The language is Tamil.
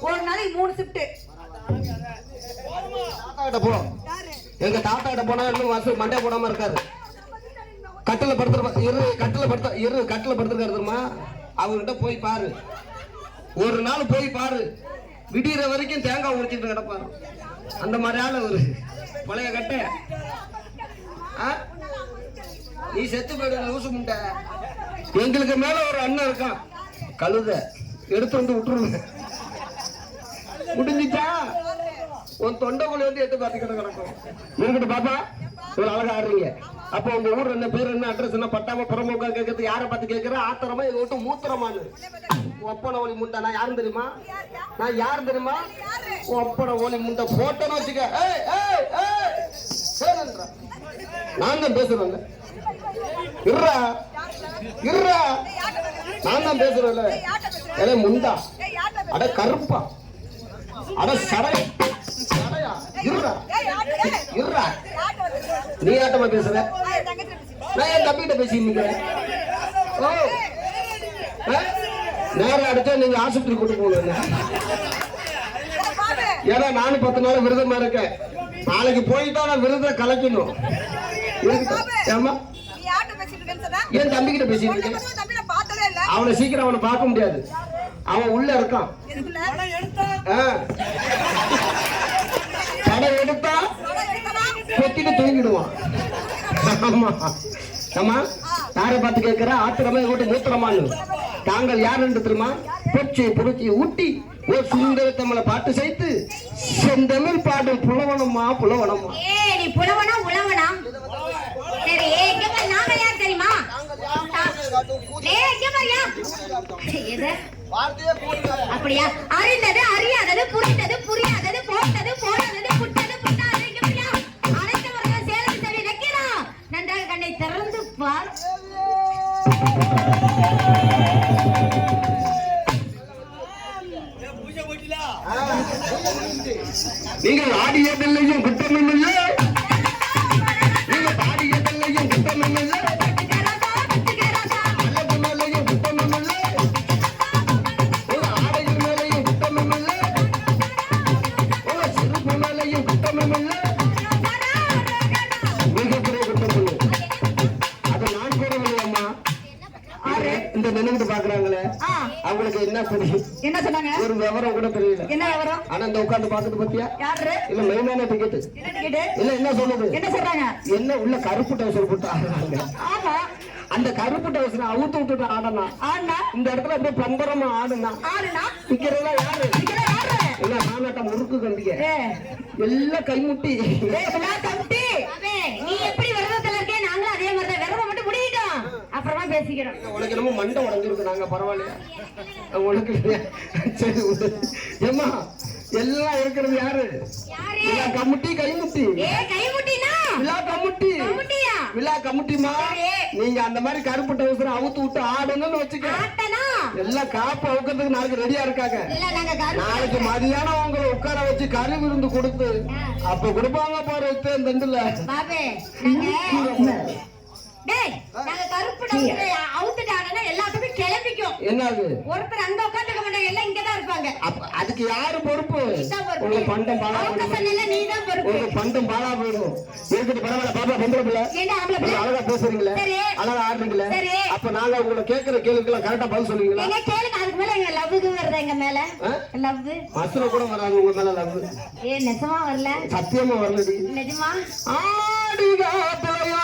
ஒரு நாளைக்கு மூணு ஷிஃப்ட் தாத்தா கிட்ட எங்க தாத்தா கிட்ட போனா இன்னும் வசூல் மண்டே போடாம இருக்காரு. கட்டில படுத்துற இரு கட்டில படுத்த இரு கட்டில படுத்துருக்காரு தெரியுமா? அவர்கிட்ட போய் பாரு. ஒரு நாள் போய் பாரு. விடியிற வரைக்கும் தேங்காய் உரிச்சிட்டு கிடப்பாரு. அந்த மாதிரி ஆள் அவரு. பழைய கட்டை. ஆ? நீ செத்து போயிடுற லூசு முண்ட எங்களுக்கு மேல ஒரு அண்ணன் இருக்கான். கழுதை. எடுத்து வந்து விட்டுருங்க. முடிஞ்சிச்சா? உன் தொண்டைக்குள்ள வந்து எடுத்து பார்த்துக்கிட்டு கிடக்கும். இருக்கட்டும் பாப்பா ஒரு அழகா ஆடுறீங்க. அப்போ உங்க ஊர் என்ன பேர் என்ன அட்ரஸ் என்ன பட்டாம புறமுக கேட்கறது யாரை பார்த்து கேட்கற ஆத்திரமா எங்க விட்டு மூத்திரமானு. ஒப்பன ஒளி முண்டா நான் யாரும் தெரியுமா? நான் யாரும் தெரியுமா? ஒப்பன ஒளி முண்டை போட்டோன்னு வச்சுக்க. நான் தான் பேசுறேன் இருறா இருறா நான் தான் பேசுறேன்ல. ஏலே முண்டா. அட கருப்பா. அட சடை. நீ ஆட்டமா பேசுற? நான் என் தம்பிகிட்ட பேசிட்டு ஓ? நேரம் அடிச்சா நீங்க ஆஸ்பத்திரி கூட்டு போகணும் ஏன்னா நானும் பத்து நாள் விரதமா இருக்கேன். நாளைக்கு போயிட்டா நான் விரதத்தை கலைக்கணும். ஏம்மா? என் தம்பிகிட்ட பேசிட்டு இருக்கேன். அவனை சீக்கிரம் அவனை பார்க்க முடியாது. அவன் உள்ள இருக்கான். படம் எடுத்தா கொத்திட்டு தூங்கிடுவான். ஆமா. ஆமா யாரை பார்த்து கேட்கிற ஆத்திரமா இவட்டு மூத்திரமான்னு. தாங்கள் யார் என்று தெரியுமா? பொச்சி புடிச்சி ஊட்டி ஒரு சுந்தர தமிழ பாட்டு சேர்த்து செந்தமிழ் பாடும் புலவனமா புலவனமா ஏ நீ புலவனா உழவனா சரி எங்க பாரு நாங்க யார் தெரியுமா ஏய் எங்க பாரியா எது அப்படியா? அறிந்தது அறியாதது புரிந்தது புரியாதது போட்டது போடாதது புட்டது புட்டாதது அனைத்தவர்கள் சேலம் நன்றாக கண்ணை திறந்து பார். நீங்கள் ஆடியதில்லையும் குற்றமில்லை நினைந்து பாக்குறாங்களே அவங்களுக்கு என்ன தெரியும் என்ன சொன்னாங்க? ஒரு விவரம் கூட தெரியல. என்ன விவரம்? ஆனா இந்த உட்கார்ந்து பாக்குறது பத்தியா? யாரு? இல்ல மெயினான டிக்கெட் டிக்கெட் இல்ல என்ன சொல்லுது என்ன சொல்றாங்க? என்ன உள்ள கருப்பு டவுசர் போட்டு ஆடுறாங்க. ஆமா. அந்த கருப்பு டவுசர் அவுத்து விட்டுட்டு ஆடனா ஆனா இந்த இடத்துல அப்படியே பம்பரமா ஆடுனா. ஆடுனா? நிக்கிறதா யாரு? என்ன நானாட்டம் முறுக்கு கம்பிய. ஏ. எல்லாம் கைமுட்டி. தம்பி அவே, நீ எப்படி அப்புறமா பேசிக்கிறோம். உனக்கு என்னமோ மண்டை உடஞ்சிருக்கு நாங்க பரவாயில்லையா? உனக்கு சரி. ஏம்மா எல்லாம் இருக்கிறது யாரு? விழா கமுட்டி கைமுட்டி. விழா கமுட்டி. கமுட்டியா? விழா கமுட்டிமா. நீங்க அந்த மாதிரி கருப்பு டவுசர் அவுத்து விட்டு ஆடணும்னு வச்சுக்க. எல்லாம் காப்பு அவுக்கிறதுக்கு நாளைக்கு ரெடியா இருக்காங்க. கரு நாளைக்கு மதியானம் உங்களை உட்கார வச்சு கறி விருந்து கொடுத்து அப்ப கொடுப்பாங்க பாரு பாபே நாங்க டேய் நாங்க கருப்பு அவுத்துட்டாங்கன்னா எல்லாத்துக்கும் கிளம்பிக்கும். என்னது? ஒருத்தர் அங்க உட்காந்துக்க மாட்டாங்க எல்லாம் இங்கதான் இருப்பாங்க. அப்ப அதுக்கு யாரு பொறுப்பு. உங்க பண்டம் பாலா போயிடும். பொறுப்பு. உங்க பண்டம் பாலா போயிடும். இருக்குது பரவாயில்ல பாப்பா பொம்பளை பிள்ளை? அழகா பேசுறீங்களே. சரி. அழகா ஆடுறீங்களே. சரி. அப்ப நாங்க உங்களை கேள்விக்கெல்லாம் கரெக்டா பதில் சொல்லுவீங்களா? எங்க கேளுங்க அதுக்கு மேல எங்க லவ்வுக்கு வருது எங்க மேல? லவ் மசுர கூட வராங்க உங்க மேல லவ் ஏ நிஜமா வரல. சத்தியமா வரலடி. நிஜமா? ஆடி காத்தலையா